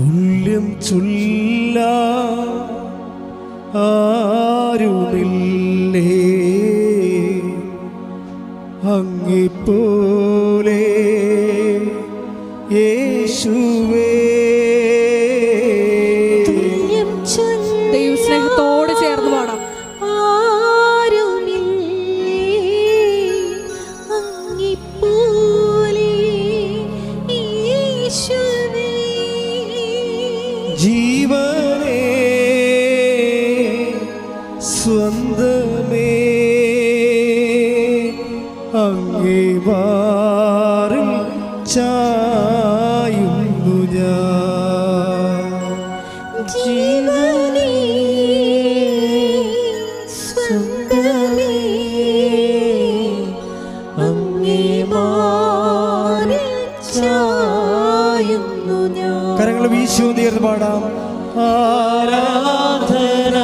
തുല്യം ചൊല്ല. ആരുമില്ലേ? അങ്ങിപ്പോലെ കരങ്ങൾ വീശു തീർന്ന് പാടാം. ആരാധന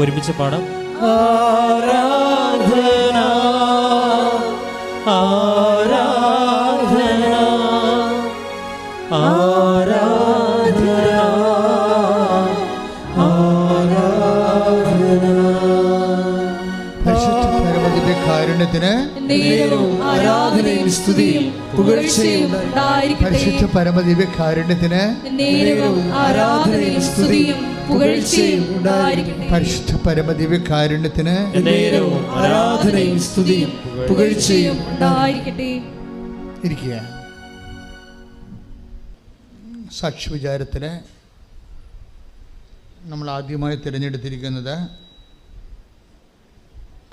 ഒരുമിച്ച് പാടാം. ഉണ്ടായിരിക്കട്ടെ. പരിശുദ്ധ പരമദിവ്യ കാരുണ്യത്തിന് പരിശുദ്ധ പരമദിവ്യ കാരുണ്യത്തിന് ഇരിക്കുക. സാക്ഷി വിചാരത്തിന് നമ്മൾ ആദ്യമായി തിരഞ്ഞെടുത്തിരിക്കുന്നത്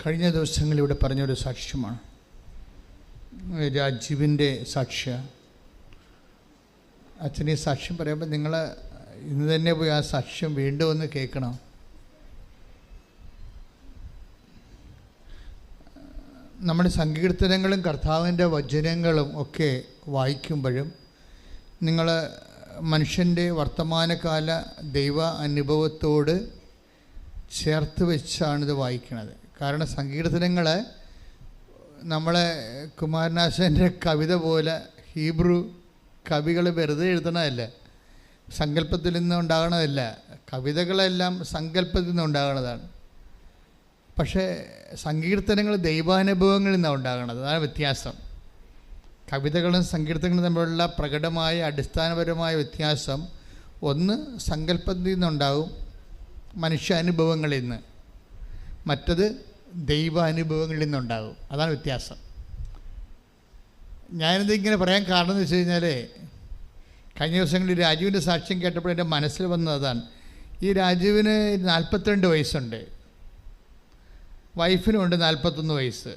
കഴിഞ്ഞ ദിവസങ്ങളിൽ ഇവിടെ പറഞ്ഞൊരു സാക്ഷ്യമാണ്. രാജീവിന്റെ സാക്ഷ്യ. അച്ഛനെ സാക്ഷ്യം പറയുമ്പോൾ നിങ്ങൾ ഇന്ന് തന്നെ പോയി ആ സാക്ഷ്യം വീണ്ടും ഒന്ന് കേൾക്കണം. നമ്മുടെ സങ്കീർത്തനങ്ങളും കർത്താവിന്റെ വചനങ്ങളും ഒക്കെ വായിക്കുമ്പോഴും നിങ്ങൾ മനുഷ്യന്റെ വർത്തമാനകാല ദൈവ അനുഭവത്തോട് ചേർത്ത് വെച്ചാണിത് വായിക്കുന്നത് കാരണം സങ്കീർത്തനങ്ങൾ നമ്മളെ കുമാരനാശന്റെ കവിത പോലെ ഹീബ്രു കവികൾ വെറുതെ എഴുതണതല്ല സങ്കല്പത്തിൽ നിന്ന് ഉണ്ടാകണതല്ല. കവിതകളെല്ലാം സങ്കല്പത്തിൽ നിന്ന് ഉണ്ടാകണതാണ്. പക്ഷേ സങ്കീർത്തനങ്ങൾ ദൈവാനുഭവങ്ങളിൽ നിന്നാണ് ഉണ്ടാകുന്നത് അതാണ് വ്യത്യാസം. കവിതകളും സങ്കീർത്തനങ്ങളും തമ്മിലുള്ള പ്രകടമായ അടിസ്ഥാനപരമായ വ്യത്യാസം ഒന്ന് സങ്കല്പത്തിൽ നിന്നുണ്ടാകും മനുഷ്യാനുഭവങ്ങളിൽ നിന്ന്. മറ്റത് ദൈവാനുഭവങ്ങളിൽ നിന്നുണ്ടാകും. അതാണ് വ്യത്യാസം. ഞാനിത് ഇങ്ങനെ പറയാൻ കാരണം എന്ന് വെച്ച് കഴിഞ്ഞാൽ കഴിഞ്ഞ ദിവസങ്ങളിൽ രാജുവിന്റെ സാക്ഷ്യം കേട്ടപ്പോൾ എന്റെ മനസ്സിൽ വന്നതാണ് ഈ രാജുവിന് നാൽപ്പത്തിരണ്ട് വയസ്സുണ്ട്. വൈഫിനുമുണ്ട് നാൽപ്പത്തൊന്ന് വയസ്സ്.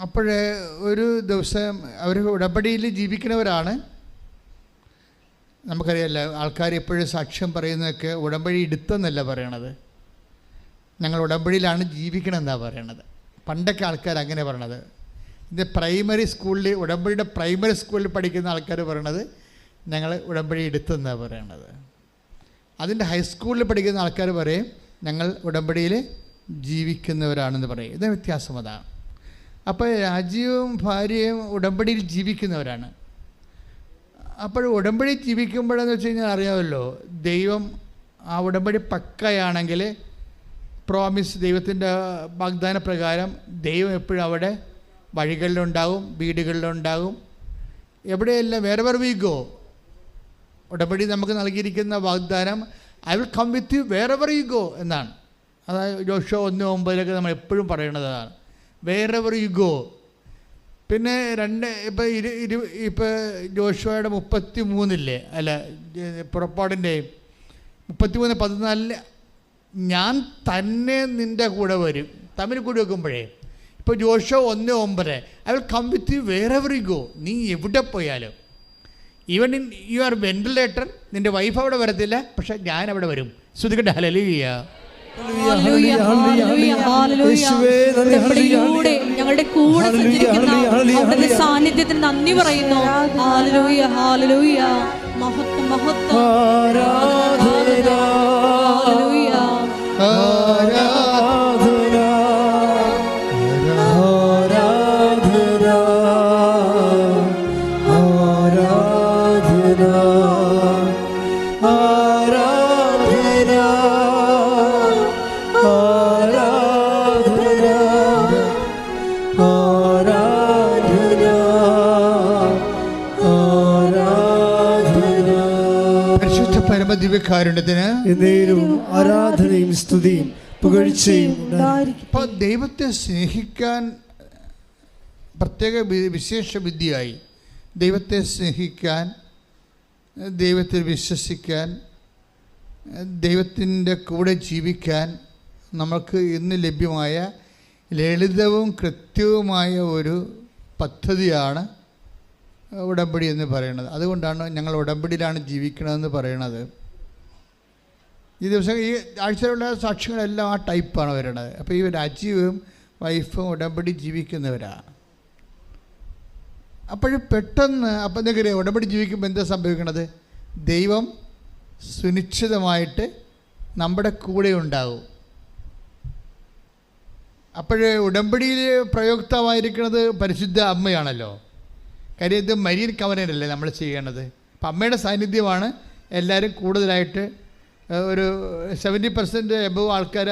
അപ്പോഴേ ഒരു ദിവസം അവർ ഉടമ്പടിയിൽ ജീവിക്കുന്നവരാണ്. നമുക്കറിയാമല്ലോ ആൾക്കാർ എപ്പോഴും സാക്ഷ്യം പറയുന്നതൊക്കെ ഉടമ്പടി എടുത്തെന്നല്ല പറയണത്. ഞങ്ങൾ ഉടമ്പടിയിലാണ് ജീവിക്കണമെന്നാണ് പറയണത്. പണ്ടൊക്കെ ആൾക്കാർ അങ്ങനെ പറയണത്. ഇത് പ്രൈമറി സ്കൂളിൽ ഉടമ്പടിയുടെ പ്രൈമറി സ്കൂളിൽ പഠിക്കുന്ന ആൾക്കാർ പറയണത് ഞങ്ങൾ ഉടമ്പടി എടുത്തെന്നാണ് പറയണത്. അതിന്റെ ഹൈസ്കൂളിൽ പഠിക്കുന്ന ആൾക്കാർ പറയും ഞങ്ങൾ ഉടമ്പടിയിൽ ജീവിക്കുന്നവരാണെന്ന് പറയും. ഇത് വ്യത്യാസം അതാണ് അപ്പോൾ രാജ്യവും ഭാര്യയും ഉടമ്പടിയിൽ ജീവിക്കുന്നവരാണ്. അപ്പോൾ ഉടമ്പടി ജീവിക്കുമ്പോഴെന്ന് വെച്ച് കഴിഞ്ഞാൽ അറിയാമല്ലോ ദൈവം ആ ഉടമ്പടി പക്കയാണെങ്കിൽ പ്രോമിസ് ദൈവത്തിന്റെ വാഗ്ദാന പ്രകാരം ദൈവം എപ്പോഴും അവിടെ വഴികളിലുണ്ടാകും വീടുകളിലുണ്ടാകും. എവിടെയെല്ലാം വേറെ വേറെ വി ഗോ ഉടമ്പടി നമുക്ക് നൽകിയിരിക്കുന്ന വാഗ്ദാനം I will come with you wherever you go എന്നാണ്. അതായത് ജോഷോ ഒന്ന് ഒമ്പതിലൊക്കെ നമ്മൾ എപ്പോഴും പറയുന്നതാണ് വേറെ എവർ യു ഗോ പിന്നെ രണ്ട് ഇപ്പം ഇരു ഇരു ഇപ്പോൾ ജോഷോയുടെ മുപ്പത്തി മൂന്നില്ലേ അല്ല പുറപ്പാടിന്റെ മുപ്പത്തി മൂന്ന് പതിനാലിൽ ഞാൻ തന്നെ നിന്റെ കൂടെ വരും. തമ്മിൽ കൂടി വെക്കുമ്പോഴേ. ഇപ്പോൾ ജോഷോ ഒന്ന് ഒമ്പത്. I will come with you wherever you go നീ എവിടെ പോയാലും. Even in you are ventilator നിന്റെ വൈഫ് അവിടെ വരത്തില്ല പക്ഷെ ഞാൻ അവിടെ വരും. ശ്രുതികട്ടെ ഹലലിയ. കൂടെ ഞങ്ങളുടെ കൂടെ സഞ്ചരിക്കുന്ന ഹല്ലേലൂയ, ഹല്ലേലൂയ. അവിടുത്തെ സാന്നിധ്യത്തിന് നന്ദി പറയുന്നു. ഹാലലൂയ ഹാലലൂയ മഹത്വം മഹത്വം. പരമദിവ്യകാരുണ്യത്തിന് എന്നേരവും ആരാധനയും സ്തുതിയും പുകഴ്ചയും. ദൈവത്തെ സ്നേഹിക്കാൻ പ്രത്യേക വിശേഷ വിദ്യയായി ദൈവത്തെ സ്നേഹിക്കാൻ ദൈവത്തിൽ വിശ്വസിക്കാൻ ദൈവത്തിന്റെ കൂടെ ജീവിക്കാൻ നമുക്ക് ഇന്ന് ലഭ്യമായ ലളിതവും കൃത്യവുമായ ഒരു പദ്ധതിയാണ് ഉടമ്പടി എന്ന് പറയുന്നത്. അതുകൊണ്ടാണ് ഞങ്ങൾ ഉടമ്പടിയിലാണ് ജീവിക്കണമെന്ന് പറയണത്. ഈ ദിവസം ഈ ആഴ്ചയിലുള്ള സാക്ഷികളെല്ലാം ആ ടൈപ്പാണ് വരുന്നത് അപ്പോൾ ഈ രാജീവും വൈഫും ഉടമ്പടി ജീവിക്കുന്നവരാണ് അപ്പോൾ പെട്ടെന്ന് അപ്പം എന്തെങ്കിലും ഉടമ്പടി ജീവിക്കുമ്പോൾ എന്താ സംഭവിക്കണത്? ദൈവം സുനിശ്ചിതമായിട്ട് നമ്മുടെ കൂടെ ഉണ്ടാവും. അപ്പോൾ ഉടമ്പടിയിൽ പ്രയോക്താവായിരിക്കുന്നത് പരിശുദ്ധ അമ്മയാണല്ലോ. കാര്യം ഇത് മരിയൻ കവനല്ലേ നമ്മൾ ചെയ്യേണ്ടത്? അപ്പം അമ്മയുടെ സാന്നിധ്യമാണ് എല്ലാവരും കൂടുതലായിട്ട് ഒരു സെവന്റി പെർസെന്റ് എബവ് ആൾക്കാർ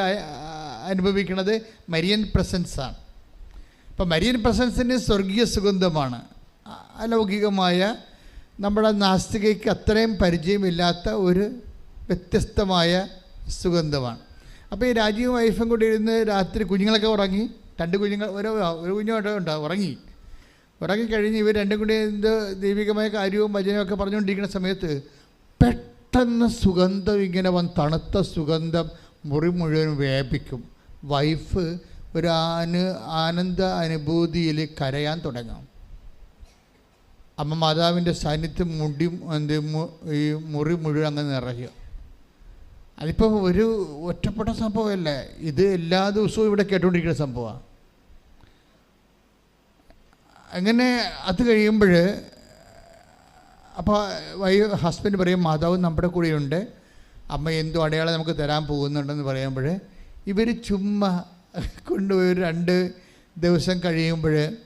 അനുഭവിക്കുന്നത് മരിയൻ പ്രസൻസാണ് അപ്പം മരിയൻ പ്രസൻസിന് സ്വർഗീയ സുഗന്ധമാണ്. അലൗകികമായ നമ്മുടെ നാസ്തികയ്ക്ക് അത്രയും പരിചയമില്ലാത്ത ഒരു വ്യത്യസ്തമായ സുഗന്ധമാണ്. അപ്പോൾ ഈ രാജീവ് വൈഫും കൂടി ഇരുന്ന് രാത്രി കുഞ്ഞുങ്ങളൊക്കെ ഉറങ്ങി രണ്ട് കുഞ്ഞുങ്ങൾ ഒരു ഒരു കുഞ്ഞുമായിട്ട് ഉണ്ടാവും ഉറങ്ങി. ഉറങ്ങിക്കഴിഞ്ഞ് ഇവർ രണ്ടും കൂടി എന്ത് ദൈവികമായ കാര്യവും ഭജനവും ഒക്കെ പറഞ്ഞുകൊണ്ടിരിക്കുന്ന സമയത്ത് പെട്ടെന്ന് സുഗന്ധം ഇങ്ങനെ വന്ന് തണുത്ത സുഗന്ധം മുറി മുഴുവൻ വ്യാപിക്കും. വൈഫ് ഒരു ആന് ആനന്ദ അനുഭൂതിയിൽ കരയാൻ തുടങ്ങാം. അമ്മ മാതാവിന്റെ സാന്നിധ്യം മുടി എന്ത് ഈ മുറി മുഴുവൻ അങ്ങ് നിറയുക അതിപ്പോൾ ഒരു ഒറ്റപ്പെട്ട സംഭവമല്ല? ഇത് എല്ലാ ദിവസവും ഇവിടെ കേട്ടുകൊണ്ടിരിക്കുന്ന സംഭവമാണ്. അങ്ങനെ അത് കഴിയുമ്പോൾ അപ്പോൾ വൈ ഹസ്ബൻഡ് പറയും മാതാവ് നമ്മുടെ കൂടെയുണ്ട്. അമ്മ എന്തോ അടയാളം നമുക്ക് തരാൻ പോകുന്നുണ്ടെന്ന് പറയുമ്പോൾ ഇവർ ചുമ്മാ കൊണ്ടുപോയി രണ്ട് ദിവസം കഴിയുമ്പോൾ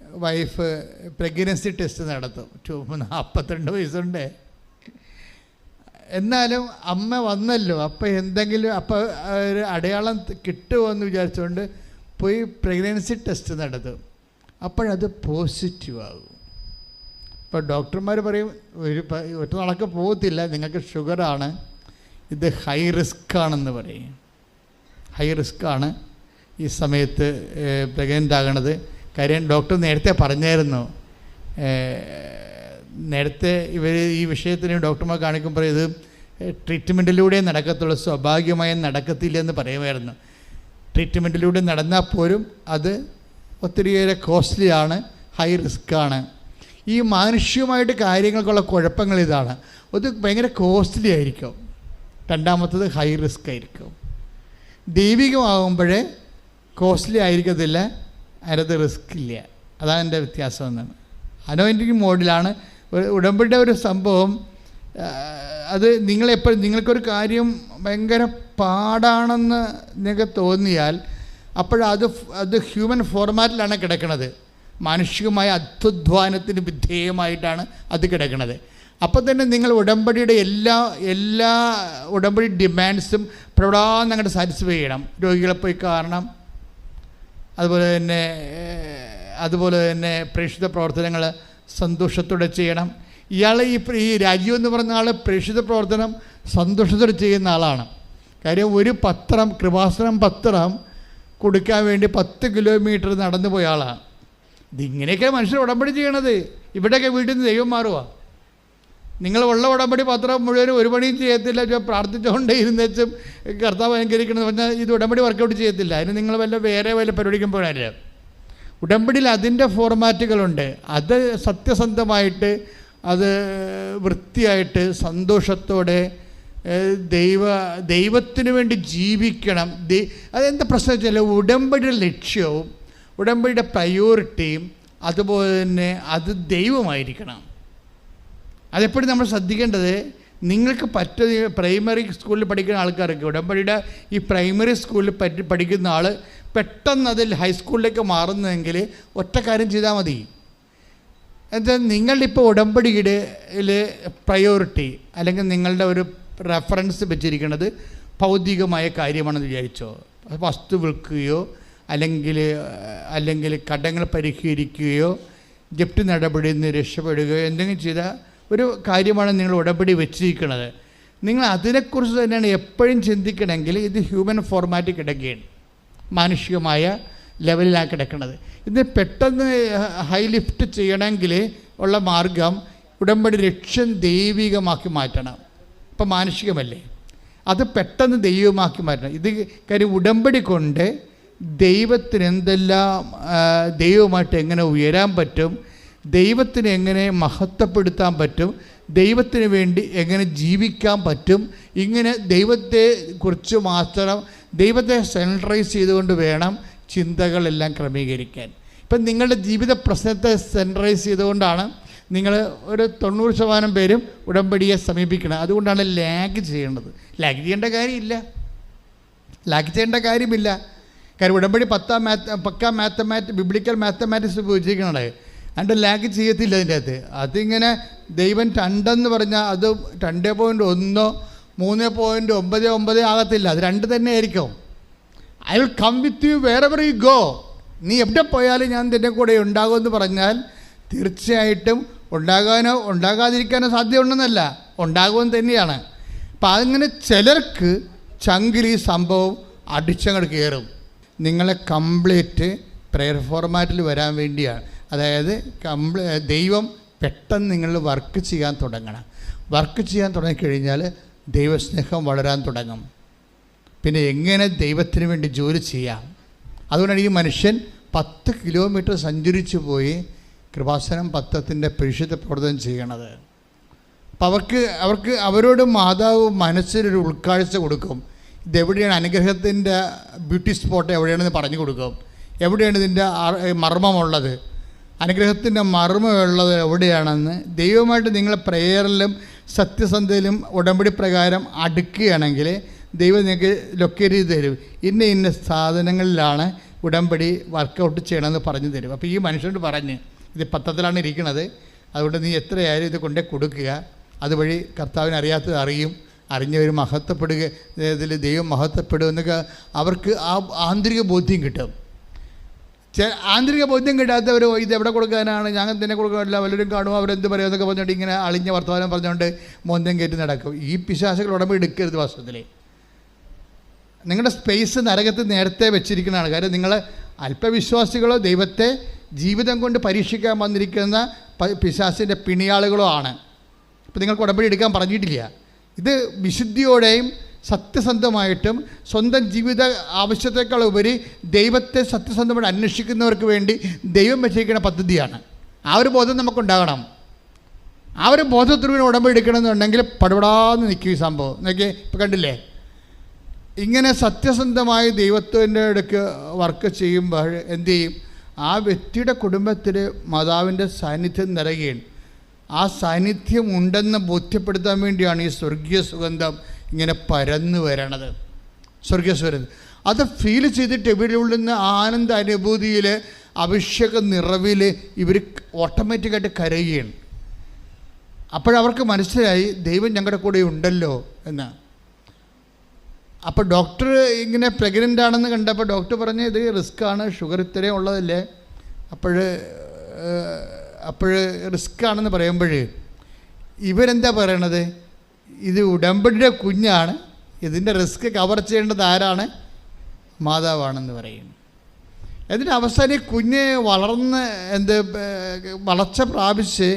വൈഫ് പ്രഗ്നൻസി ടെസ്റ്റ് നടത്തും. ചുമ്മാ നാൽപ്പത്തിരണ്ട് വയസ്സുണ്ട്. എന്നാലും അമ്മ വന്നല്ലോ. അപ്പം എന്തെങ്കിലും അപ്പം ഒരു അടയാളം കിട്ടുമോ എന്ന് വിചാരിച്ചുകൊണ്ട് പോയി പ്രഗ്നൻസി ടെസ്റ്റ് നടത്തും. അപ്പോഴത് പോസിറ്റീവ് ആകും. ഇപ്പോൾ ഡോക്ടർമാർ പറയും ഒരു ഒറ്റ നാളൊക്കെ പോകത്തില്ല നിങ്ങൾക്ക് ഷുഗറാണ് ഇത് ഹൈ റിസ്ക് ആണെന്ന് പറയും. ഹൈ റിസ്ക് ആണ് ഈ സമയത്ത് പ്രഗ്നന്റ് ആകണത്. കാര്യം ഡോക്ടർ നേരത്തെ പറഞ്ഞായിരുന്നു നേരത്തെ ഇവർ ഈ വിഷയത്തിന് ഡോക്ടർമാർ കാണിക്കുമ്പോൾ ഇത് ട്രീറ്റ്മെന്റിലൂടെ നടക്കത്തുള്ളൂ സ്വാഭാവികമായും നടക്കത്തില്ലെന്ന് പറയുമായിരുന്നു. ട്രീറ്റ്മെന്റിലൂടെ നടന്നാൽ പോലും അത് ഒത്തിരിയേറെ കോസ്റ്റ്ലിയാണ് ഹൈ റിസ്ക് ആണ്. ഈ മാനുഷികമായിട്ട് കാര്യങ്ങൾക്കുള്ള കുഴപ്പങ്ങൾ ഇതാണ്. അത് ഭയങ്കര കോസ്റ്റ്ലി ആയിരിക്കും. രണ്ടാമത്തത് ഹൈ റിസ്ക് ആയിരിക്കും. ദൈവികമാകുമ്പോഴേ കോസ്റ്റ്ലി ആയിരിക്കത്തില്ല അതിനകത്ത് റിസ്ക് ഇല്ല. അതാണ് എന്റെ വ്യത്യാസം എന്നാണ്. അനോയിന്റിങ് മോഡിലാണ്. ഉടമ്പടിയുടെ ഒരു സംഭവം അത് നിങ്ങളെപ്പോഴും നിങ്ങൾക്കൊരു കാര്യം ഭയങ്കര പാടാണെന്ന് നിങ്ങൾക്ക് തോന്നിയാൽ അപ്പോഴത് അത് ഹ്യൂമൻ ഫോർമാറ്റിലാണ് കിടക്കുന്നത് മാനുഷികമായ അധ്വാനത്തിന് വിധേയമായിട്ടാണ് അത് കിടക്കുന്നത് അപ്പം തന്നെ നിങ്ങൾ ഉടമ്പടിയുടെ എല്ലാ എല്ലാ ഉടമ്പടി ഡിമാൻഡ്സും പ്രൗഢാന്ന് അങ്ങോട്ട് സാറ്റിസ്ഫൈ ചെയ്യണം. രോഗികളെ പോയി കാരണം അതുപോലെ തന്നെ അതുപോലെ തന്നെ പ്രേക്ഷിത പ്രവർത്തനങ്ങൾ സന്തോഷത്തോടെ ചെയ്യണം. ഇയാൾ ഈ ഈ രാജീവ് എന്ന് പറഞ്ഞ ആൾ പ്രേക്ഷിത പ്രവർത്തനം സന്തോഷത്തോടെ ചെയ്യുന്ന ആളാണ്. കാര്യം ഒരു പത്രം കൃപാസനം പത്രം കൊടുക്കാൻ വേണ്ടി പത്ത് കിലോമീറ്റർ നടന്നു പോയ ആളാണ് ഇതിങ്ങനെയൊക്കെ മനുഷ്യർ ഉടമ്പടി ചെയ്യണത്. ഇവിടെയൊക്കെ വീട്ടിൽ നിന്ന് ദൈവം മാറുക നിങ്ങൾ ഉള്ള ഉടമ്പടി പത്രം മുഴുവനും ഒരു പണിയും ചെയ്യത്തില്ല. പ്രാർത്ഥിച്ചുകൊണ്ട് ഇരുന്നേച്ചും കർത്താവ് അനുകരിക്കണം എന്ന് പറഞ്ഞാൽ ഇത് ഉടമ്പടി വർക്കൗട്ട് ചെയ്യത്തില്ല. അതിന് നിങ്ങൾ വല്ല വേറെ വല്ല പരിപാടിക്കും പോകാനില്ല. ഉടമ്പടിയിൽ അതിന്റെ ഫോർമാറ്റുകളുണ്ട് അത് സത്യസന്ധമായിട്ട് അത് വൃത്തിയായിട്ട് സന്തോഷത്തോടെ ദൈവ ദൈവത്തിന് വേണ്ടി ജീവിക്കണം. അതെന്താ പ്രശ്നം വെച്ചാൽ ഉടമ്പടിയുടെ ലക്ഷ്യവും ഉടമ്പടിയുടെ പ്രയോറിറ്റിയും അതുപോലെ തന്നെ അത് ദൈവമായിരിക്കണം. അതെപ്പോഴും നമ്മൾ ശ്രദ്ധിക്കേണ്ടത് നിങ്ങൾക്ക് പറ്റ പ്രൈമറി സ്കൂളിൽ പഠിക്കുന്ന ആൾക്കാർക്ക് ഉടമ്പടിയുടെ ഈ പ്രൈമറി സ്കൂളിൽ പറ്റി പഠിക്കുന്ന ആൾ പെട്ടെന്ന് അതിൽ ഹൈസ്കൂളിലേക്ക് മാറുന്നതെങ്കിൽ ഒറ്റ കാര്യം ചെയ്താൽ മതി. എന്താ ഇപ്പോൾ ഉടമ്പടിയുടെ പ്രയോറിറ്റി അല്ലെങ്കിൽ നിങ്ങളുടെ ഒരു റെഫറൻസ് വെച്ചിരിക്കുന്നത് ഭൗതികമായ കാര്യമാണെന്ന് വിചാരിച്ചോ. വസ്തു വിൽക്കുകയോ അല്ലെങ്കിൽ അല്ലെങ്കിൽ കടങ്ങൾ പരിഹരിക്കുകയോ ജപ്തി നടപടിയിൽ നിന്ന് രക്ഷപ്പെടുകയോ എന്തെങ്കിലും ചെയ്ത ഒരു കാര്യമാണ് നിങ്ങൾ ഉടപടി വെച്ചിരിക്കുന്നത്. നിങ്ങൾ അതിനെക്കുറിച്ച് തന്നെയാണ് എപ്പോഴും ചിന്തിക്കണമെങ്കിൽ ഇത് ഹ്യൂമൻ ഫോർമാറ്റ് കിടക്കുകയാണ്. മാനുഷികമായ ലെവലിലാണ് കിടക്കുന്നത്. ഇത് പെട്ടെന്ന് ഹൈ ലിഫ്റ്റ് ചെയ്യണമെങ്കിൽ ഉള്ള മാർഗം ഉടമ്പടി ലക്ഷ്യം ദൈവികമാക്കി മാറ്റണം. ഇപ്പം മാനുഷികമല്ലേ? അത് പെട്ടെന്ന് ദൈവമാക്കി മാറ്റണം. ഇത് കാര്യം ഉടമ്പടി കൊണ്ട് ദൈവത്തിന് എന്തെല്ലാം ദൈവമായിട്ട് എങ്ങനെ ഉയരാൻ പറ്റും ദൈവത്തിന് എങ്ങനെ മഹത്വപ്പെടുത്താൻ പറ്റും ദൈവത്തിന് വേണ്ടി എങ്ങനെ ജീവിക്കാൻ പറ്റും ഇങ്ങനെ ദൈവത്തെ കുറിച്ച് മാത്രം ദൈവത്തെ സെൻട്രൈസ് ചെയ്തുകൊണ്ട് വേണം ചിന്തകളെല്ലാം ക്രമീകരിക്കാൻ. ഇപ്പം നിങ്ങളുടെ ജീവിത പ്രശ്നത്തെ സെൻട്രൈസ് ചെയ്തുകൊണ്ടാണ് നിങ്ങൾ ഒരു തൊണ്ണൂറ് ശതമാനം പേരും ഉടമ്പടിയെ സമീപിക്കണം. അതുകൊണ്ടാണ് ലാഗ് ചെയ്യേണ്ടത്. ലാഗ് ചെയ്യേണ്ട കാര്യമില്ല. ലാഗ് ചെയ്യേണ്ട കാര്യമില്ല. കാര്യം ഉടമ്പടി പത്താം മാത്ത പക്ക മാത്തമാറ്റ് ബിബ്ലിക്കൽ മാത്തമാറ്റിക്സ് ഉപയോഗിച്ചിരിക്കണേ അതിന്റെ ലാഗ് ചെയ്യത്തില്ല അതിന്റെ അകത്ത് അതിങ്ങനെ ദൈവം രണ്ടെന്ന് പറഞ്ഞാൽ അത് രണ്ട് പോയിന്റ് ഒന്നോ മൂന്ന് പോയിന്റ് ഒമ്പത് ഒമ്പത് ആകത്തില്ല. അത് രണ്ട് തന്നെ ആയിരിക്കും. I will come with you wherever you go നീ എവിടെ പോയാലും ഞാൻ നിന്റെ കൂടെ ഉണ്ടാകുമെന്ന് പറഞ്ഞാൽ തീർച്ചയായിട്ടും ഉണ്ടാകാനോ ഉണ്ടാകാതിരിക്കാനോ സാധ്യതയുണ്ടെന്നല്ല. ഉണ്ടാകുമെന്ന് തന്നെയാണ്. അപ്പം അങ്ങനെ ചിലർക്ക് ചങ്കിൽ ഈ സംഭവം അടിച്ചങ്ങോട്ട് കയറും. നിങ്ങളെ കംപ്ലീറ്റ് പ്രെയർ ഫോർമാറ്റിൽ വരാൻ വേണ്ടിയാണ്. അതായത് കംപ്ലീ ദൈവം പെട്ടെന്ന് നിങ്ങൾ വർക്ക് ചെയ്യാൻ തുടങ്ങണം. വർക്ക് ചെയ്യാൻ തുടങ്ങിക്കഴിഞ്ഞാൽ ദൈവസ്നേഹം വളരാൻ തുടങ്ങും. പിന്നെ എങ്ങനെ ദൈവത്തിന് വേണ്ടി ജോലി ചെയ്യാം? അതുകൊണ്ടാണ് ഈ മനുഷ്യൻ പത്ത് കിലോമീറ്റർ സഞ്ചരിച്ചു പോയി കൃപാസനം പത്തത്തിന്റെ പരിശുദ്ധ പ്രവർത്തനം ചെയ്യണത്. അപ്പം അവർക്ക് അവർക്ക് അവരോട് മാതാവ് മനസ്സിലൊരു ഉൾക്കാഴ്ച കൊടുക്കും. ഇതെവിടെയാണ് അനുഗ്രഹത്തിന്റെ ബ്യൂട്ടി സ്പോട്ട് എവിടെയാണെന്ന് പറഞ്ഞു കൊടുക്കും. എവിടെയാണ് ഇതിന്റെ മർമ്മമുള്ളത്? അനുഗ്രഹത്തിന്റെ മർമ്മമുള്ളത് എവിടെയാണെന്ന് ദൈവമായിട്ട് നിങ്ങൾ പ്രെയറിലും സത്യസന്ധയിലും ഉടമ്പടി പ്രകാരം അടുക്കുകയാണെങ്കിൽ ദൈവം നിങ്ങൾക്ക് ലൊക്കേറ്റ് ചെയ്ത് തരും. ഇന്ന ഇന്ന സാധനങ്ങളിലാണ് ഉടമ്പടി വർക്കൗട്ട് ചെയ്യണമെന്ന് പറഞ്ഞു തരും. അപ്പോൾ ഈ മനുഷ്യനോട് പറഞ്ഞ് ഇത് പത്രത്തിലാണ് ഇരിക്കുന്നത്. അതുകൊണ്ട് നീ എത്രയായാലും ഇത് കൊണ്ടേ കൊടുക്കുക. അതുവഴി കർത്താവിനെ അറിയാത്തത് അറിയും. അറിഞ്ഞവർ മഹത്വപ്പെടുക ഇതിൽ ദൈവം മഹത്വപ്പെടും എന്നൊക്കെ അവർക്ക് ആ ആന്തരിക ബോധ്യം കിട്ടും. ചെ ആന്തരിക ബോധ്യം കിട്ടാത്തവർ ഇത് എവിടെ കൊടുക്കാനാണ്? ഞങ്ങൾ തന്നെ കൊടുക്കാനില്ല വല്ലവരും കാണുമോ അവരെന്ത് പറയും എന്നൊക്കെ പറഞ്ഞുകൊണ്ട് ഇങ്ങനെ അളിഞ്ഞ വർത്തമാനം പറഞ്ഞുകൊണ്ട് മോന്തം കയറ്റി നടക്കും. ഈ പിശാസുകൾ ഉടമ്പ് എടുക്കരുത് വാസ്തവത്തിൽ നിങ്ങളുടെ സ്പേസ് നരകത്ത് നേരത്തെ വെച്ചിരിക്കുന്നതാണ്. കാര്യം നിങ്ങൾ അല്പവിശ്വാസികളോ ദൈവത്തെ ജീവിതം കൊണ്ട് പരീക്ഷിക്കാൻ വന്നിരിക്കുന്ന പിശാസിന്റെ പിണിയാളുകളോ ആണ്. ഇപ്പം നിങ്ങൾക്ക് ഉടമ്പടി എടുക്കാൻ പറഞ്ഞിട്ടില്ല. ഇത് വിശുദ്ധിയോടെയും സത്യസന്ധമായിട്ടും സ്വന്തം ജീവിത ആവശ്യത്തെക്കാൾ ഉപരി ദൈവത്തെ സത്യസന്ധമായിട്ട് അന്വേഷിക്കുന്നവർക്ക് വേണ്ടി ദൈവം വെച്ചിരിക്കുന്ന പദ്ധതിയാണ്. ആ ഒരു ബോധം നമുക്കുണ്ടാകണം. ആ ഒരു ബോധത്തിന് ഉടമ്പടി എടുക്കണമെന്നുണ്ടെങ്കിൽ പടപടാന്ന് നിൽക്കും ഈ സംഭവം. നോക്കിയേ ഇപ്പം കണ്ടില്ലേ? ഇങ്ങനെ സത്യസന്ധമായി ദൈവത്തിന്റെ അടുക്ക് വർക്ക് ചെയ്യുമ്പോൾ എന്തു ചെയ്യും? ആ വ്യക്തിയുടെ കുടുംബത്തിൽ മാതാവിന്റെ സാന്നിധ്യം നിറയുകയാണ്. ആ സാന്നിധ്യം ഉണ്ടെന്ന് ബോധ്യപ്പെടുത്താൻ വേണ്ടിയാണ് ഈ സ്വർഗീയ സുഗന്ധം ഇങ്ങനെ പരന്നു വരണത്. സ്വർഗീയ സുഗന്ധം. അത് ഫീൽ ചെയ്തിട്ട് ഇവരുടെ ഉള്ളിൽ നിന്ന് ആനന്ദ അനുഭൂതിയിൽ അഭിഷേക നിറവിൽ ഇവർ ഓട്ടോമാറ്റിക്കായിട്ട് കരയുകയാണ്. അപ്പോഴവർക്ക് മനസ്സിലായി ദൈവം ഞങ്ങളുടെ കൂടെ ഉണ്ടല്ലോ എന്ന്. അപ്പോൾ ഡോക്ടർ ഇങ്ങനെ പ്രഗ്നന്റ് ആണെന്ന് കണ്ടപ്പോൾ ഡോക്ടർ പറഞ്ഞു ഇത് റിസ്ക് ആണ് ഷുഗർ ഇത്രയും ഉള്ളതല്ലേ? അപ്പോൾ അപ്പോൾ റിസ്ക് ആണെന്ന് പറയുമ്പോൾ ഇവരെന്താ പറയണത്? ഇത് ഉടമ്പടിയുടെ കുഞ്ഞാണ് ഇതിന്റെ റിസ്ക് കവർ ചെയ്യേണ്ടത് ആരാണ്? മാതാവാണെന്ന് പറയും. എന്നിട്ട് അവസാനം ഈ കുഞ്ഞ് വളർന്ന് എന്ത് വളർച്ച പ്രാപിച്ച്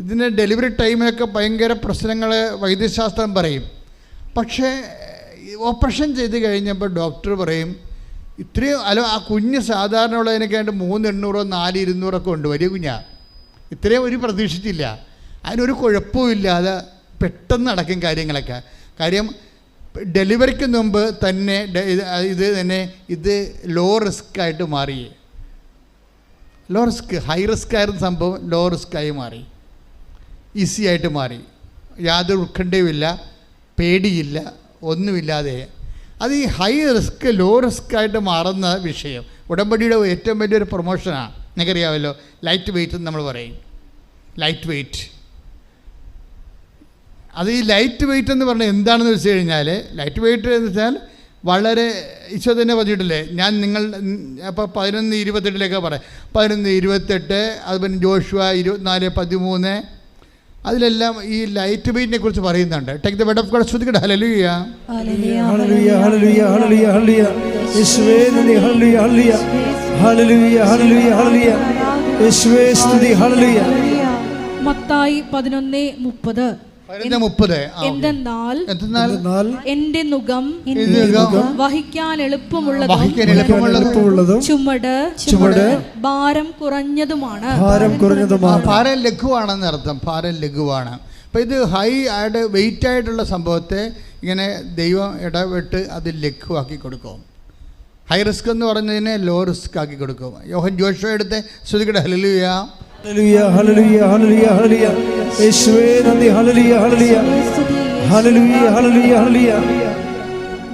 ഇതിന്റെ ഡെലിവറി ടൈമിലൊക്കെ ഭയങ്കര പ്രശ്നങ്ങൾ വൈദ്യശാസ്ത്രം പറയും. പക്ഷേ ഓപ്പറേഷൻ ചെയ്ത് കഴിഞ്ഞപ്പോൾ ഡോക്ടർ പറയും ഇത്രയും അല്ല ആ കുഞ്ഞ് സാധാരണ ഉള്ളതിനൊക്കെയായിട്ട് മൂന്ന് എണ്ണൂറോ നാല് ഇരുന്നൂറൊക്കെ ഉണ്ട് വലിയ കുഞ്ഞാ. ഇത്രയും ഒരു പ്രതീക്ഷിച്ചില്ല. അതിനൊരു കുഴപ്പമില്ലാതെ പെട്ടെന്ന് നടക്കും കാര്യങ്ങളൊക്കെ. കാര്യം ഡെലിവറിക്ക് മുമ്പ് തന്നെ ഇത് തന്നെ ഇത് ലോ റിസ്ക് ആയിട്ട് മാറി. ലോ റിസ്ക് ഹൈ റിസ്ക് ആയിരുന്ന സംഭവം ലോ റിസ്ക് ആയി മാറി. ഈസി ആയിട്ട് മാറി. യാതൊരു ഉത്കണ്ഠയുമില്ല പേടിയില്ല. ഒന്നുമില്ലാതെ അത് ഈ ഹൈ റിസ്ക് ലോ റിസ്ക് ആയിട്ട് മാറുന്ന വിഷയം. ഉടമ്പടിയുടെ ഏറ്റവും വലിയൊരു പ്രൊമോഷനാണ് നിങ്ങൾക്കറിയാമല്ലോ ലൈറ്റ് വെയിറ്റ് എന്ന് നമ്മൾ പറയും. ലൈറ്റ് വെയിറ്റ് അത് ഈ ലൈറ്റ് വെയിറ്റ് എന്ന് പറഞ്ഞാൽ എന്താണെന്ന് വെച്ച് കഴിഞ്ഞാൽ ലൈറ്റ് വെയിറ്റ് എന്ന് വെച്ചാൽ വളരെ ഈശോ തന്നെ പറഞ്ഞിട്ടില്ലേ ഞാൻ നിങ്ങൾ അപ്പോൾ പതിനൊന്ന് ഇരുപത്തെട്ടിലേക്ക് പറയാം. പതിനൊന്ന് ഇരുപത്തെട്ട് അതുപോലെ ജോഷുവ ഇരുപത്തിനാല് പതിമൂന്ന് അതിലെല്ലാം ഈ ലൈറ്റ് വെയിറ്റിനെ കുറിച്ച് പറയുന്നുണ്ട്. Take the word of God ശ്രദ്ധിക്കട്ടെ hallelujah hallelujah hallelujah hallelujah hallelujah യേശുവേ നന്ദി hallelujah hallelujah hallelujah hallelujah hallelujah യേശുവേ സ്തുതി ഹല്ലേലൂയ മത്തായി 11:30 എന്തെന്നാൽ എന്റെ വഹിക്കാൻ എളുപ്പമുള്ളതും ചുമട് ചുമട് ഭാരം കുറഞ്ഞതുമാണ്. ഭാരം കുറഞ്ഞതുമാണ്. ഭാരം ലഘുവാണെന്ന് അർത്ഥം. ഭാരം ലഘുവാണ്. അപ്പോൾ ഇത് ഹൈ ആയിട്ട് വെയിറ്റ് ആയിട്ടുള്ള സംഭവത്തെ ഇങ്ങനെ ദൈവം ഇടപെട്ട് അത് ലഘുവാക്കി കൊടുക്കും. ഹൈ റിസ്ക് എന്ന് പറഞ്ഞതിനെ ലോ റിസ്ക് ആക്കി കൊടുക്കും. യോഹൻ ജോഷോ എടുത്ത് ശ്രുതികട ഹലലുയ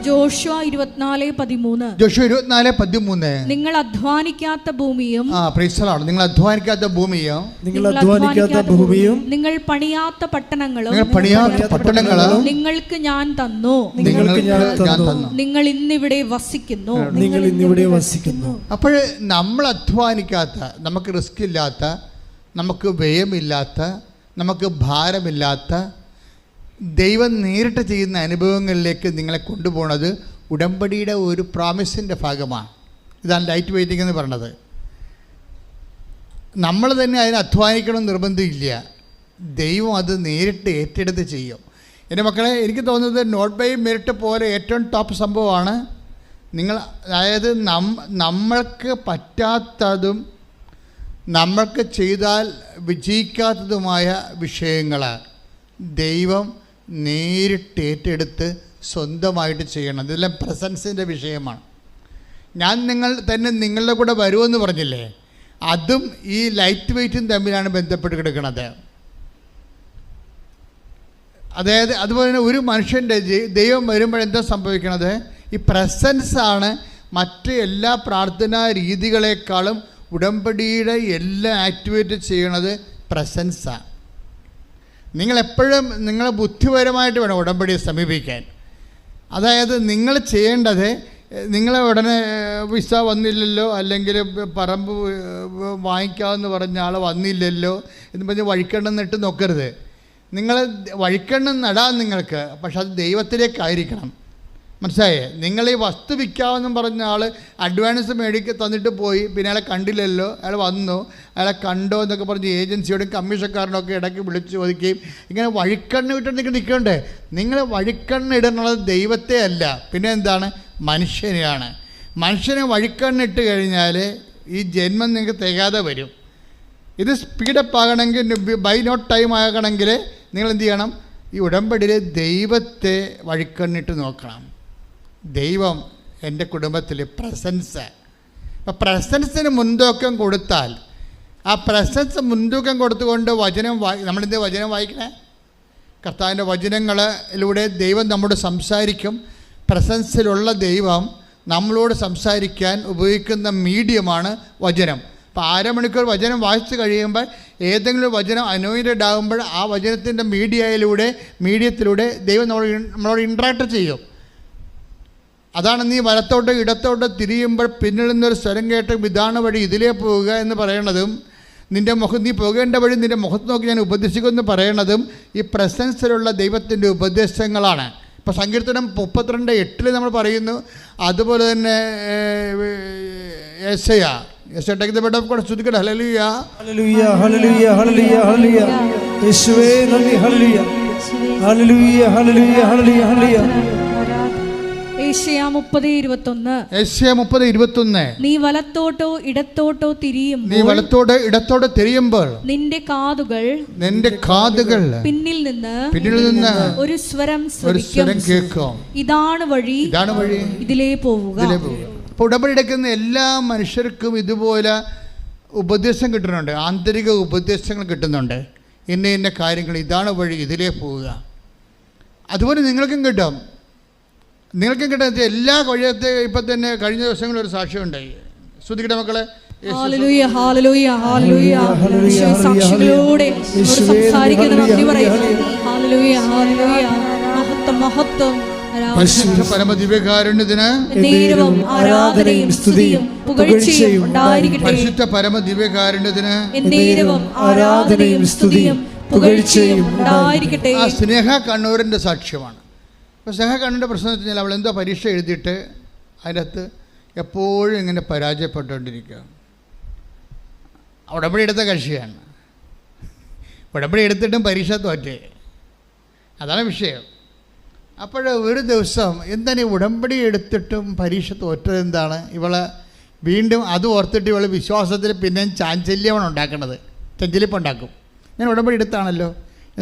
ജോഷുവ ഇരുപത്തിനാല് പതിമൂന്ന്. ജോഷോ ഇരുപത്തിനാല് പതിമൂന്ന്. നിങ്ങൾ അധ്വാനിക്കാത്ത ഭൂമിയും ആ പ്രീസലാണ് നിങ്ങൾ അധ്വാനിക്കാത്ത ഭൂമിയും നിങ്ങൾ അധ്വാനിക്കാത്ത ഭൂമിയും നിങ്ങൾ പണിയാത്ത പട്ടണങ്ങളും നിങ്ങൾ പണിയാത്ത പട്ടണങ്ങളോ നിങ്ങൾക്ക് ഞാൻ തന്നു. നിങ്ങൾക്ക് ഞാൻ തന്നു. നിങ്ങൾ ഇന്നിവിടെ വസിക്കുന്നു. നിങ്ങൾ ഇന്നിവിടെ വസിക്കുന്നു. അപ്പോൾ നമ്മൾ അധ്വാനിക്കാത്ത നമുക്ക് റിസ്ക് ഇല്ലാത്ത നമുക്ക് വ്യയമില്ലാത്ത നമുക്ക് ഭാരമില്ലാത്ത ദൈവം നേരിട്ട് ചെയ്യുന്ന അനുഭവങ്ങളിലേക്ക് നിങ്ങളെ കൊണ്ടുപോകുന്നത് ഉടമ്പടിയുടെ ഒരു പ്രോമിസിന്റെ ഭാഗമാണ്. ഇതാണ് ലൈറ്റ് വെയിറ്റിംഗ് എന്ന് പറഞ്ഞത്. നമ്മൾ തന്നെ അതിന് അധ്വാനിക്കണം നിർബന്ധമില്ല. ദൈവം അത് നേരിട്ട് ഏറ്റെടുത്ത് ചെയ്യും. എന്റെ മക്കളെ എനിക്ക് തോന്നുന്നത് നോട്ട് ബൈ മെറിറ്റ് പോലെ ഏറ്റവും ടോപ്പ് സംഭവമാണ്. നിങ്ങൾ അതായത് നമ്മൾക്ക് പറ്റാത്തതും നമ്മൾക്ക് ചെയ്താൽ വിജയിക്കാത്തതുമായ വിഷയങ്ങൾ ദൈവം നേരിട്ട് ഏറ്റെടുത്ത് സ്വന്തമായിട്ട് ചെയ്യണം. ഇതെല്ലാം പ്രസൻസിന്റെ വിഷയമാണ്. ഞാൻ നിങ്ങൾ തന്നെ നിങ്ങളുടെ കൂടെ വരുമെന്ന് പറഞ്ഞില്ലേ? അതും ഈ ലൈറ്റ് വെയ്റ്റും തമ്മിലാണ് ബന്ധപ്പെട്ട് കിടക്കുന്നത് അതായത് അതുപോലെ തന്നെ ഒരു മനുഷ്യന്റെ ദൈവം വരുമ്പോൾ എന്താ സംഭവിക്കണത്? ഈ പ്രസൻസാണ് മറ്റ് എല്ലാ പ്രാർത്ഥനാ രീതികളെക്കാളും ഉടമ്പടിയുടെ എല്ലാം ആക്ടിവേറ്റ് ചെയ്യണത് പ്രസൻസാണ് നിങ്ങളെപ്പോഴും നിങ്ങൾ ബുദ്ധിപരമായിട്ട് വേണം ഉടമ്പടിയെ സമീപിക്കാൻ. അതായത് നിങ്ങൾ ചെയ്യേണ്ടത് നിങ്ങൾ ഉടനെ വിസ വന്നില്ലല്ലോ അല്ലെങ്കിൽ പറമ്പ് വാങ്ങിക്കാമെന്ന് പറഞ്ഞ ആൾ വന്നില്ലല്ലോ എന്ന് പറഞ്ഞ് വഴിക്കണ്ണം നട്ട് നോക്കരുത്. നിങ്ങൾ വഴിക്കണ്ണം നടാൻ നിങ്ങൾക്ക് പക്ഷെ അത് ദൈവത്തിലേക്കായിരിക്കണം. മനസ്സിലായേ? നിങ്ങൾ ഈ വസ്തു വിൽക്കാമെന്നും പറഞ്ഞ ആൾ അഡ്വാൻസ് മേടിക്ക് തന്നിട്ട് പോയി. പിന്നെ അയാളെ കണ്ടില്ലല്ലോ. അയാൾ വന്നു. അയാളെ കണ്ടോ എന്നൊക്കെ പറഞ്ഞ് ഏജൻസിയോടും കമ്മീഷക്കാരനൊക്കെ ഇടയ്ക്ക് വിളിച്ച് ചോദിക്കുകയും ഇങ്ങനെ വഴിക്കണ്ണ് വിട്ട് നിങ്ങൾ നിൽക്കണ്ടേ നിങ്ങൾ വഴിക്കണ്ണ് ഇടുന്നത് ദൈവത്തെ അല്ല. പിന്നെ എന്താണ്? മനുഷ്യനെയാണ്. മനുഷ്യനെ വഴിക്കണ്ണിട്ട് കഴിഞ്ഞാൽ ഈ ജന്മം നിങ്ങൾക്ക് തികയാതെ വരും. ഇത് സ്പീഡപ്പ് ആകണമെങ്കിൽ ബൈ നോട്ട് ടൈം ആകണമെങ്കിൽ നിങ്ങൾ എന്ത് ചെയ്യണം? ഈ ഉടമ്പടിയിൽ ദൈവത്തെ വഴിക്കണ്ണിട്ട് നോക്കണം. ദൈവം എന്റെ കുടുംബത്തിൽ പ്രസൻസ് അപ്പം പ്രസൻസിന് മുൻതൂക്കം കൊടുത്താൽ ആ പ്രസൻസ് മുൻതൂക്കം കൊടുത്തുകൊണ്ട് വചനം വായി നമ്മളിന്ത് വചനം വായിക്കണേ? കർത്താവിന്റെ വചനങ്ങളിലൂടെ ദൈവം നമ്മോട് സംസാരിക്കും. പ്രസൻസിലുള്ള ദൈവം നമ്മളോട് സംസാരിക്കാൻ ഉപയോഗിക്കുന്ന മീഡിയമാണ് വചനം. അപ്പോൾ അരമണിക്കൂർ വചനം വായിച്ചു കഴിയുമ്പോൾ ഏതെങ്കിലും വചനം അനോയിന്റഡ് ആകുമ്പോൾ ആ വചനത്തിന്റെ മീഡിയയിലൂടെ മീഡിയത്തിലൂടെ ദൈവം നമ്മളോട് നമ്മളോട് ഇൻട്രാക്ട് ചെയ്യും. അതാണ് നീ വലത്തോട്ട് ഇടത്തോട്ട് തിരിയുമ്പോൾ പിന്നിൽ നിന്നൊരു സ്വരം കേട്ട് ഇതാണ് വഴി ഇതിലേ പോവുക എന്ന് പറയണതും നിന്റെ മുഖം നീ പോകേണ്ട വഴി നിന്റെ മുഖത്ത് നോക്കി ഞാൻ ഉപദേശിക്കുമെന്ന് പറയണതും ഈ പ്രസൻസിലുള്ള ദൈവത്തിന്റെ ഉപദേശങ്ങളാണ്. ഇപ്പോൾ സങ്കീർത്തനം മുപ്പത്തിരണ്ട് എട്ടിൽ നമ്മൾ പറയുന്നു അതുപോലെ തന്നെ യേശയ യശ take the bed of God ശ്രുതിക്കട്ടെ ഹല്ലേലൂയ ഹല്ലേലൂയ ഹല്ലേലൂയ ഹല്ലേലൂയ യേശുവേ ഹല്ലേലൂയ ഹല്ലേലൂയ ഹല്ലേലൂയ ഹല്ലേലൂയ നീ വലത്തോട്ടോ ഇടത്തോട്ടോ നീ തിരിയുമ്പോൾ വലത്തോട് ഇടത്തോട് തിരിയുമ്പോൾ നിന്റെ കാതുകൾ നിന്റെ കാതുകൾ പിന്നിൽ നിന്ന് പിന്നിൽ നിന്ന് ഒരു സ്വരം ഒരു സ്വരം കേൾക്കും. ഇതാണ് വഴി. ഇതാണ് വഴി. ഇതിലേ പോവുക. അപ്പോൾ ഉടമ്പടി എടുക്കുന്ന എല്ലാ മനുഷ്യർക്കും ഇതുപോലെ ഉപദേശം കിട്ടുന്നുണ്ട്. ആന്തരിക ഉപദേശങ്ങൾ കിട്ടുന്നുണ്ട്. ഇന്ന ഇന്ന കാര്യങ്ങൾ ഇതാണ് വഴി. ഇതിലേ പോവുക. അതുപോലെ നിങ്ങൾക്കും കിട്ടും. നിങ്ങൾക്കും കിട്ടുന്ന എല്ലാ വഴിയത്തെ ഇപ്പം തന്നെ കഴിഞ്ഞ ദിവസങ്ങളിൽ ഒരു സാക്ഷ്യം ഉണ്ടായി. ശ്രുതിക്കട്ടെ മക്കളെ? സാക്ഷികളോടെ സംസാരിക്കുന്ന നന്ദി പറയുന്നു. മഹത്വം മഹത്വം. പരിശുദ്ധ പരമദിവ്യകാരുണ്യത്തിന് നേരവും ആരാധനയും സ്തുതിയും പുകഴ്ചയും ഉണ്ടായിരിക്കട്ടെ. പരിശുദ്ധ പരമദിവ്യകാരുണ്യത്തിന് ആരാധനയും സ്തുതിയും പുകഴ്ചയും ആ സ്നേഹ കണ്ണൂരിന്റെ സാക്ഷ്യമാണ്. അപ്പോൾ സ്നേഹ കണ്ണൂരിന്റെ പ്രശ്നം എന്ന് വെച്ച് കഴിഞ്ഞാൽ അവൾ എന്തോ പരീക്ഷ എഴുതിയിട്ട് അതിനകത്ത് എപ്പോഴും ഇങ്ങനെ പരാജയപ്പെട്ടുകൊണ്ടിരിക്കുക. ഉടമ്പടി എടുത്ത കക്ഷിയാണ്. ഉടമ്പടി എടുത്തിട്ടും പരീക്ഷ തോറ്റേ. അതാണ് വിഷയം. അപ്പോൾ ഒരു ദിവസം എന്താണ് ഉടമ്പടി എടുത്തിട്ടും പരീക്ഷ തോറ്റത് എന്താണ്? ഇവൾ വീണ്ടും അത് ഓർത്തിട്ട് ഇവൾ വിശ്വാസത്തിൽ പിന്നെ ചാഞ്ചല്യമാണ് ഉണ്ടാക്കുന്നത് ചെഞ്ചലിപ്പ് ഉണ്ടാക്കും. ഞാൻ ഉടമ്പടി എടുത്താണല്ലോ.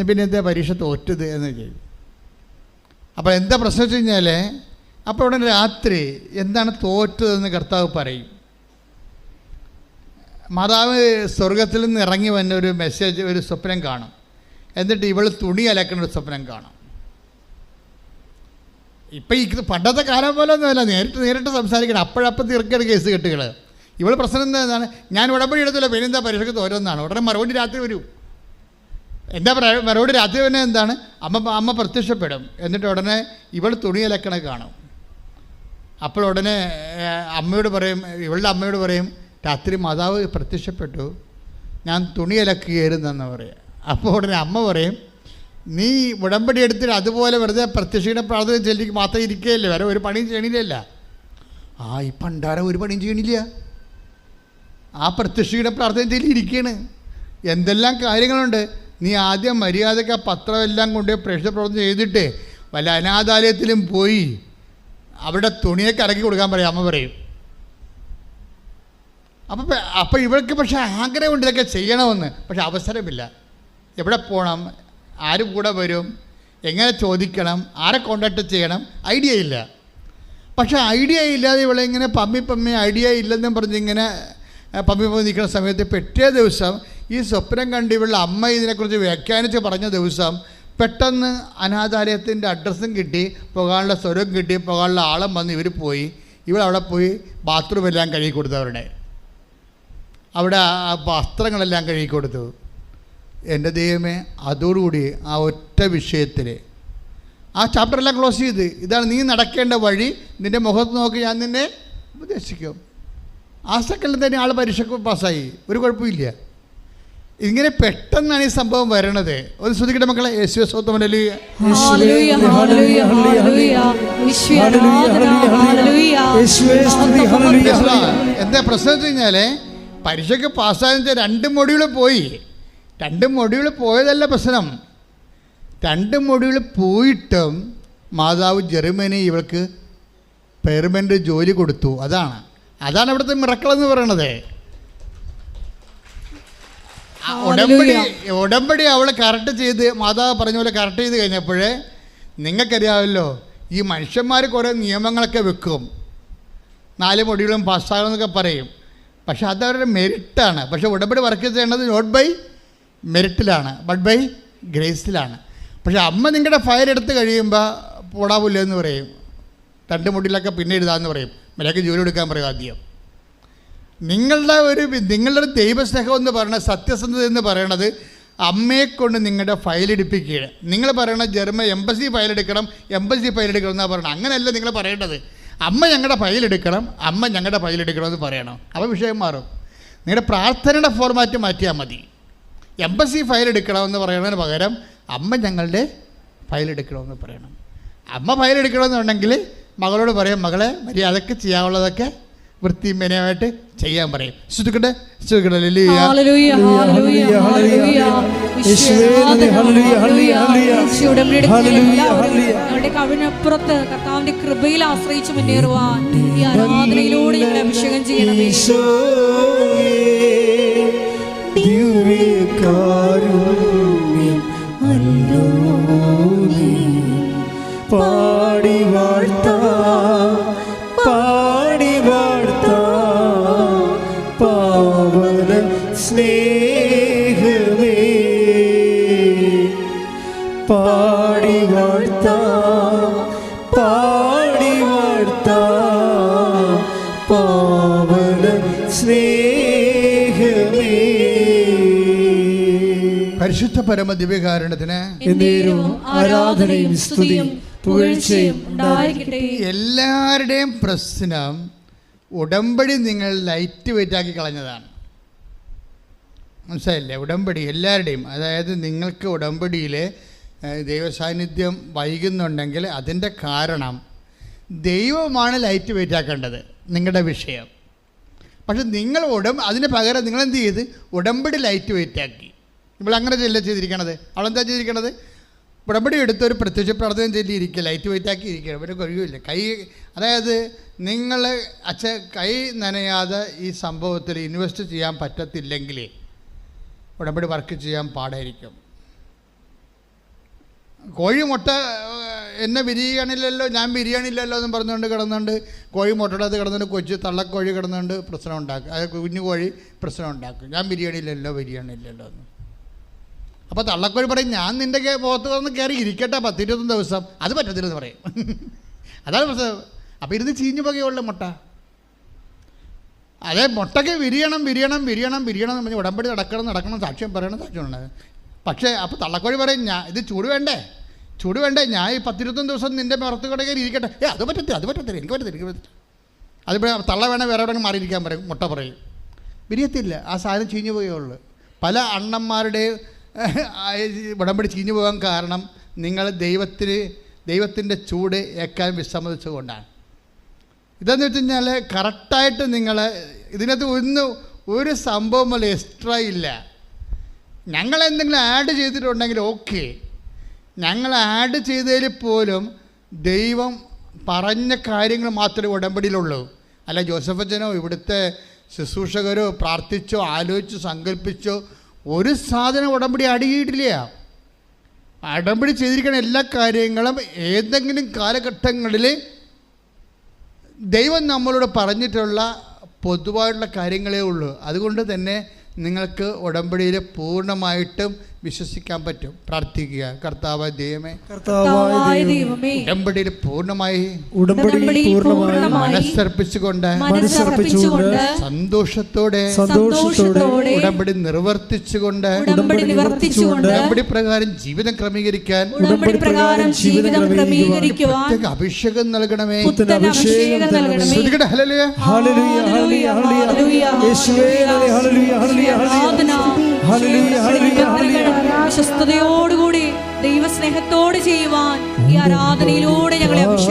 പിന്നെ എന്താ പരീക്ഷ തോറ്റത് എന്ന് ചെയ്യും അപ്പോൾ എന്താ പ്രശ്നം വെച്ച് കഴിഞ്ഞാൽ അപ്പോൾ ഉടനെ രാത്രി എന്താണ് തോറ്റതെന്ന് കർത്താവ് പറയും. മാതാവ് സ്വർഗത്തിൽ നിന്ന് ഇറങ്ങി വന്ന ഒരു മെസ്സേജ് ഒരു സ്വപ്നം കാണും. എന്നിട്ട് ഇവൾ തുണി അലക്കുന്ന ഒരു സ്വപ്നം കാണും. ഇപ്പം ഈ പണ്ടത്തെ കാലം പോലെ ഒന്നുമല്ല. നേരിട്ട് നേരിട്ട് സംസാരിക്കണം. അപ്പോഴപ്പം തീർക്കുന്ന കേസ് കെട്ടുകൾ ഇവൾ പ്രശ്നം എന്താണ്? ഞാൻ ഉടമ്പടി എടുത്തില്ല. പിന്നെന്താ? പരീക്ഷയ്ക്ക് തോരുന്നതാണ് ഉടനെ മറുപടി രാത്രി വരും. എന്താ പറയുക മറുപടി രാത്രി തന്നെ എന്താണ്? അമ്മ അമ്മ പ്രത്യക്ഷപ്പെടും. എന്നിട്ട് ഉടനെ ഇവൾ തുണി അലക്കണ കാണും. അപ്പോൾ ഉടനെ അമ്മയോട് പറയും ഇവളുടെ അമ്മയോട് പറയും രാത്രി മാതാവ് പ്രത്യക്ഷപ്പെട്ടു. ഞാൻ തുണി അലക്കുകയായിരുന്നെന്ന് പറയുക അപ്പോൾ ഉടനെ അമ്മ പറയും നീ ഉടമ്പടി എടുത്തിട്ട് അതുപോലെ വെറുതെ പ്രത്യക്ഷയുടെ പ്രാർത്ഥന ചെല്ലിക്ക് മാത്രം ഇരിക്കുകയല്ലേ? വേറെ ഒരു പണിയും ചെയ്യണില്ലല്ല ആ ഈ പണ്ടാരം ഒരു പണിയും ചെയ്യണില്ല. ആ പ്രത്യക്ഷയുടെ പ്രാർത്ഥന ചെല്ലി ഇരിക്കുകയാണ് എന്തെല്ലാം കാര്യങ്ങളുണ്ട്? നീ ആദ്യം മര്യാദയ്ക്ക് ആ പത്രമെല്ലാം കൊണ്ട് പ്രേക്ഷക പ്രവർത്തനം ചെയ്തിട്ട് വല്ല അനാഥാലയത്തിലും പോയി അവിടെ തുണിയൊക്കെ ഇറക്കി കൊടുക്കാൻ പറയും അമ്മ പറയും. അപ്പം അപ്പം ഇവൾക്ക് പക്ഷേ ആഗ്രഹമുണ്ട് ഇതൊക്കെ ചെയ്യണമെന്ന് പക്ഷെ അവസരമില്ല. എവിടെ പോകണം ആര് കൂടെ വരും? എങ്ങനെ ചോദിക്കണം? ആരെ കോണ്ടാക്ട് ചെയ്യണം? ഐഡിയ ഇല്ല. പക്ഷേ ഐഡിയ ഇല്ലാതെ ഇവളെ ഇങ്ങനെ പമ്മി പമ്മി ഐഡിയ ഇല്ലെന്നും പറഞ്ഞ് ഇങ്ങനെ പമ്മി പമ്മി നിൽക്കുന്ന സമയത്ത് പിറ്റേ ദിവസം ഈ സ്വപ്നം കണ്ട് ഇവളുടെ അമ്മ ഇതിനെക്കുറിച്ച് വ്യാഖ്യാനിച്ച് പറഞ്ഞ ദിവസം പെട്ടെന്ന് അനാഥാലയത്തിന്റെ അഡ്രസ്സും കിട്ടി പോകാനുള്ള സ്വരവും കിട്ടി പോകാനുള്ള ആളും വന്ന് ഇവർ പോയി. ഇവൾ അവിടെ പോയി ബാത്റൂം എല്ലാം കഴുകി കൊടുത്തു അവരുടെ. അവിടെ വസ്ത്രങ്ങളെല്ലാം കഴുകി കൊടുത്തു. എന്റെ ദൈവമേ അതോടുകൂടി ആ ഒറ്റ വിഷയത്തിൽ ആ ചാപ്റ്ററെല്ലാം ക്ലോസ് ചെയ്ത്. ഇതാണ് നീ നടക്കേണ്ട വഴി. നിന്റെ മുഖത്ത് നോക്കി ഞാൻ നിന്നെ ഉപദേശിക്കും. ആ സെക്കൻഡിൽ തന്നെ ആൾ പരീക്ഷ പാസ്സായി ഒരു കുഴപ്പമില്ല ഇങ്ങനെ പെട്ടെന്നാണ് ഈ സംഭവം വരണത്. ഒരു ശ്രദ്ധിക്കട്ടെ മക്കളെ യേശു സ്വത്തമല്ലേ ഹല്ലേലൂയ ഹല്ലേലൂയ ഹല്ലേലൂയ ഈശോയെ ഹല്ലേലൂയ യേശുവേ ഹല്ലേലൂയ ഹല്ലേലൂയ എന്താ പ്രശ്നം വെച്ച് കഴിഞ്ഞാൽ പരീക്ഷയ്ക്ക് പാസ്സായെന്ന് വെച്ചാൽ രണ്ട് മൊഡ്യൂൾ പോയി. രണ്ട് മൊഡ്യൂൾ പോയതല്ല പ്രശ്നം. രണ്ട് മൊഡ്യൂൾ പോയിട്ടും മാതാവ് ജർമ്മനി ഇവൾക്ക് പെർമനന്റ് ജോലി കൊടുത്തു. അതാണ്. അതാണ് ഇവിടുത്തെ മിറക്കളെന്ന് പറയണത്. ഉടമ്പടി ഉടമ്പടി അവൾ കറക്റ്റ് ചെയ്ത് മാതാവ് പറഞ്ഞ പോലെ കറക്റ്റ് ചെയ്ത് കഴിഞ്ഞപ്പോഴേ നിങ്ങൾക്കറിയാമല്ലോ ഈ മനുഷ്യന്മാർ കുറേ നിയമങ്ങളൊക്കെ വെക്കും. നാല് മൊഡ്യൂളും പാസ്സാകണമെന്നൊക്കെ പറയും. പക്ഷെ അതവരുടെ മെരിറ്റാണ്. പക്ഷെ ഉടമ്പടി വർക്ക് ചെയ്യേണ്ടത് നോട്ട് ബൈ മെരിറ്റിലാണ് ബട്ട് ബൈ ഗ്രേസിലാണ് പക്ഷെ അമ്മ നിങ്ങളുടെ ഫയൽ എടുത്ത് കഴിയുമ്പോൾ പോടാവില്ല എന്ന് പറയും. രണ്ട് മുടിയിലൊക്കെ പിന്നെ എഴുതാമെന്ന് പറയും. മര്യാദയ്ക്ക് ജോലി എടുക്കാൻ പറയും ആദ്യം. നിങ്ങളുടെ ഒരു നിങ്ങളുടെ ദൈവസ്നേഹം എന്ന് പറയുന്നത് സത്യസന്ധത എന്ന് പറയണത് അമ്മയെ കൊണ്ട് നിങ്ങളുടെ ഫയൽ എടുപ്പിക്കുകയാണ് നിങ്ങൾ പറയണ ജർമ്മ എംബസി ഫയൽ എടുക്കണം എംബസി ഫയൽ എടുക്കണം എന്നാണ് പറയണത്. അങ്ങനെയല്ല നിങ്ങൾ പറയേണ്ടത്? അമ്മ ഞങ്ങളുടെ ഫയൽ എടുക്കണം അമ്മ ഞങ്ങളുടെ ഫയൽ എടുക്കണം എന്ന് പറയണം. അപ്പോൾ വിഷയം മാറും. നിങ്ങളുടെ പ്രാർത്ഥനയുടെ ഫോർമാറ്റ് മാറ്റിയാൽ മതി. എംബസി ഫയൽ എടുക്കണമെന്ന് പറയുന്നതിന് പകരം അമ്മ ഞങ്ങളുടെ ഫയൽ എടുക്കണമെന്ന് പറയണം. അമ്മ ഫയൽ എടുക്കണമെന്നുണ്ടെങ്കിൽ മകളോട് പറയും മകളെ മര്യാദയ്ക്ക് ചെയ്യാനുള്ളതൊക്കെ വൃത്തിയും മെനയായിട്ട് ചെയ്യാൻ പറയും. ഹല്ലേലൂയ. കവിനപ്പുറത്ത് കർത്താവിന്റെ കൃപയിൽ ആശ്രയിച്ച് മുന്നേറുവാൻ ഈ ആരാധനയിലൂടെ ഞങ്ങൾ അഭിഷേകം ചെയ്യണമേ ഈശോയേ, ദിവ്യകാരുണ്യം അല്ലോ നീ. പരമ ദിവ്യകാരണത്തിന് ആരാധനയും സ്തുതിയും പുകഴ്ചയും എല്ലാവരുടെയും പ്രശ്നം ഉടമ്പടി നിങ്ങൾ ലൈറ്റ് വെയിറ്റാക്കി കളഞ്ഞതാണ്. മനസ്സിലായില്ലേ? ഉടമ്പടി എല്ലാവരുടെയും അതായത് നിങ്ങൾക്ക് ഉടമ്പടിയിൽ ദൈവസാന്നിധ്യം വൈകുന്നുണ്ടെങ്കിൽ അതിന്റെ കാരണം ദൈവമാണ് ലൈറ്റ് വെയിറ്റാക്കേണ്ടത് നിങ്ങളുടെ വിഷയം. പക്ഷെ നിങ്ങൾ ഉടം അതിന് പകരം നിങ്ങൾ എന്ത് ചെയ്ത്? ഉടമ്പടി ലൈറ്റ് വെയിറ്റ് ഇപ്പോൾ അങ്ങനെ ചെല്ല ചെയ്തിരിക്കണത്? അവളെന്താ ചെയ്തിരിക്കണത്? ഉടമ്പടി എടുത്ത് ഒരു പ്രത്യക്ഷ പ്രാർത്ഥന ചൊല്ലി ഇരിക്കുക ലൈറ്റ് വെയിറ്റാക്കി ഇരിക്കുക. ഇവിടെ കഴിയില്ല കൈ അതായത് നിങ്ങൾ അച്ഛ കൈ നനയാതെ ഈ സംഭവത്തിൽ ഇൻവെസ്റ്റ് ചെയ്യാൻ പറ്റത്തില്ലെങ്കിൽ ഉടമ്പടി വർക്ക് ചെയ്യാൻ പാടായിരിക്കും. കോഴി മുട്ട എന്നെ വിരിയണില്ലല്ലോ ഞാൻ ബിരിയാണില്ലല്ലോ എന്ന് പറഞ്ഞുകൊണ്ട് കിടന്നുകൊണ്ട് കോഴി മുട്ടടത്ത് കിടന്നുകൊണ്ട് കൊച്ചു തള്ളക്കോഴി കിടന്നുകൊണ്ട് പ്രശ്നം ഉണ്ടാക്കും. അത് കുഞ്ഞു കോഴി പ്രശ്നം ഉണ്ടാക്കും. ഞാൻ ബിരിയാണിയില്ലല്ലോ ബിരിയാണിയില്ലല്ലോ എന്ന്. അപ്പോൾ തള്ളക്കോഴി പറയും ഞാൻ നിന്റെ മുഖത്ത് വന്ന് കയറി ഇരിക്കട്ടെ പത്തിരുപത്തൊന്ന് ദിവസം. അത് പറ്റത്തില്ലെന്ന് പറയും. അതാണ് പ്രശ്നം. അപ്പോൾ ഇരുന്ന് ചീഞ്ഞു പോകുകയുള്ളു മുട്ട. അതെ മുട്ടയ്ക്ക് വിരിയണം വിരിയണം വിരിയണം വിരിയണം എന്ന് പറഞ്ഞ് ഉടമ്പടി നടക്കണം നടക്കണം സാക്ഷ്യം പറയണം സാക്ഷ്യം ഉണ്ട് പക്ഷേ അപ്പോൾ തള്ളക്കോഴി പറയും ഞാൻ ഇത് ചൂട് വേണ്ടേ? ചൂട് വേണ്ടേ? ഞാൻ ഈ പത്തിരുപത്തൊന്ന് ദിവസം നിന്റെ പുറത്ത് കൂടെ കയറി ഇരിക്കട്ടെ? ഏ അത് പറ്റത്തില്ല അത് പറ്റത്തില്ല എനിക്ക് പറ്റത്തില്ല എനിക്ക് പറ്റത്തില്ല. അതിപ്പോൾ തള്ള വേണേൽ വേറെ എവിടെ മാറിയിരിക്കാൻ പറയും മുട്ട പറയും. വിരിയത്തില്ല ആ സാധനം ചീഞ്ഞു പോയുള്ളൂ പല അണ്ണന്മാരുടെയും ഉടമ്പടി ചീഞ്ഞു പോകാൻ കാരണം നിങ്ങൾ ദൈവത്തിന് ദൈവത്തിന്റെ ചൂട് ഏക്കാൻ വിസമ്മതിച്ചുകൊണ്ടാണ്. ഇതെന്ന് വെച്ച് കഴിഞ്ഞാൽ കറക്റ്റായിട്ട് നിങ്ങൾ ഇതിനകത്ത് ഒന്ന് ഒരു സംഭവം എക്സ്ട്രാ ഇല്ല. ഞങ്ങൾ എന്തെങ്കിലും ആഡ് ചെയ്തിട്ടുണ്ടെങ്കിൽ ഓക്കെ ഞങ്ങൾ ആഡ് ചെയ്തതിൽ പോലും ദൈവം പറഞ്ഞ കാര്യങ്ങൾ മാത്രമേ ഉടമ്പടിയിലുള്ളൂ. അല്ല ജോസഫച്ചനോ ഇവിടുത്തെ ശുശ്രൂഷകരോ പ്രാർത്ഥിച്ചോ ആലോചിച്ചോ സങ്കല്പിച്ചോ ഒരു സാധനം ഉടമ്പടി അടിയിട്ടില്ല. അടമ്പടി ചെയ്തിരിക്കുന്ന എല്ലാ കാര്യങ്ങളും ഏതെങ്കിലും കാലഘട്ടങ്ങളിൽ ദൈവം നമ്മളോട് പറഞ്ഞിട്ടുള്ള പൊതുവായിട്ടുള്ള കാര്യങ്ങളേ ഉള്ളൂ. അതുകൊണ്ട് തന്നെ നിങ്ങൾക്ക് ഉടമ്പടിയിൽ പൂർണമായിട്ടും വിശ്വസിക്കാൻ പറ്റും. പ്രാർത്ഥിക്കുക. കർത്താവ് ദൈവമേ കർത്താവായ ദൈവമേ, ഉടമ്പടിയിൽ പൂർണമായി ഉടമ്പടിയിൽ ഉടമ്പടിയിൽ പൂർണമായി മനസ്സർപ്പിച്ചുകൊണ്ട് മനസ്സർപ്പിച്ചുകൊണ്ട് സന്തോഷത്തോടെ സന്തോഷത്തോടെ ഉടമ്പടി നിർവർത്തിച്ചുകൊണ്ട് ഉടമ്പടി നിർവർത്തിച്ചുകൊണ്ട് ഉടമ്പടി പ്രകാരം ജീവിതം ക്രമീകരിക്കാൻ ഉടമ്പടി പ്രകാരം ജീവിതം ക്രമീകരിക്കുവാൻ പ്രത്യേക അഭിഷേകം നൽകണമേ. അഭിഷേകം നൽകണമേ. ശ്രുതികടെ ഹല്ലേലൂയ. Hallelujah, hallelujah, hallelujah. ഹല്ലേലൂയ. യേശുവേ നന്ദി, ഹല്ലേലൂയ, ഹല്ലേലൂയ, ഹല്ലേലൂയ, വിശ്വസ്തയോടുകൂടി ദൈവസ്നേഹത്തോട് ചെയ്യുവാൻ ഈ ആരാധനയിലൂടെ ഞങ്ങളെ അഭിഷേകം